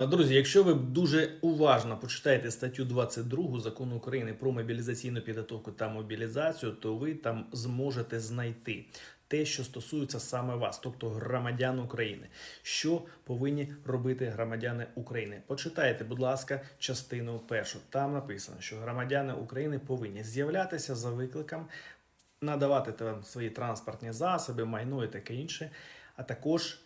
Друзі, якщо ви дуже уважно почитаєте статтю 22 закону України про мобілізаційну підготовку та мобілізацію, то ви там зможете знайти те, що стосується саме вас, тобто громадян України. Що повинні робити громадяни України? Почитайте, будь ласка, частину першу. Там написано, що громадяни України повинні з'являтися за викликом, надавати там свої транспортні засоби, майно і таке інше, а також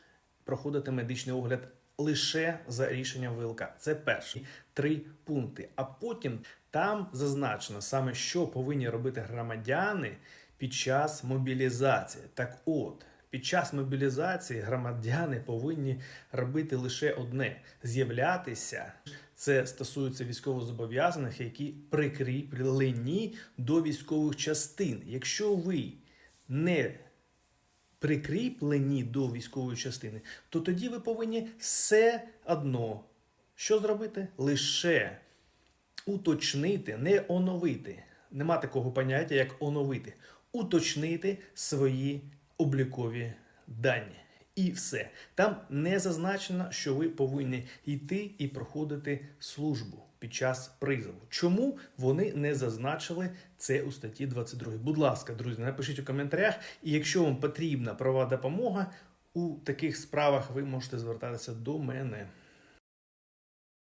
проходити медичний огляд лише за рішенням ВЛК. Це перші три пункти. А потім там зазначено саме, що повинні робити громадяни під час мобілізації. Так от. Під час мобілізації громадяни повинні робити лише одне з'являтися. Це стосується військовозобов'язаних, які прикріплені до військових частин. Якщо ви не прикріплені до військової частини, то тоді ви повинні все одно що зробити? Лише уточнити, не оновити. Нема такого поняття, як оновити. Уточнити свої облікові дані. І все. Там не зазначено, що ви повинні йти і проходити службу під час призову. Чому вони не зазначили це у статті 22? Будь ласка, друзі, напишіть у коментарях. І якщо вам потрібна права допомога у таких справах, ви можете звертатися до мене.